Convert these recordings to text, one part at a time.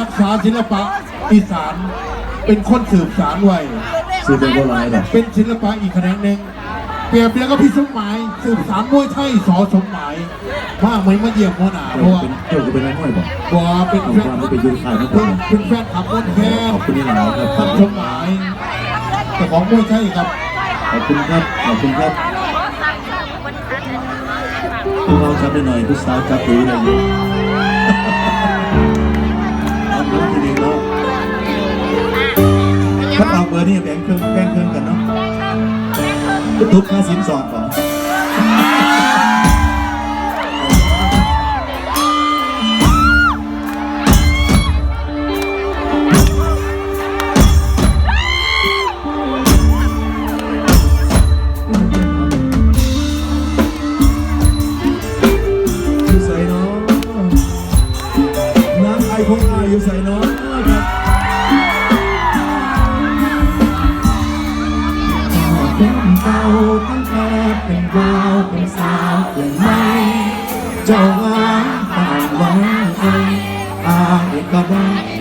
รักษาศิลปะอีสาน เป็นคนสืบสารไว้สืบป็นโบราณหรเป็นศิลปะอีกแขนงหนึ่งเปรียบเดียวกับพี่สมหมายสืบสารมวยไทยสอสมหมายมากไหมมาเยี่ยมโมนาเพราะว่าเจ้าก็เป็นนักมวยบ่บ่เป็นแฟนเป็นยูายนักมวยเป็นแฟนขับรถแค่ขอบคุณนี่นะครับท่านสมหมายแต่ของมวยไทยครับขอบคุณครับขอบคุณครับพี่น้าจับได้หน่อยพี่สาวจับตีได้อยู่ นี่แบ่งเครื่องแบ่งเครื่องกันเนาะทุบมาสินสอดก่อน อย่งไรเจ้าวางปากไว้อายก็ได้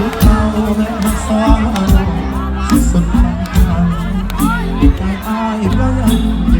ตัวเราแาสนอารมณ์สุดทางกาอายย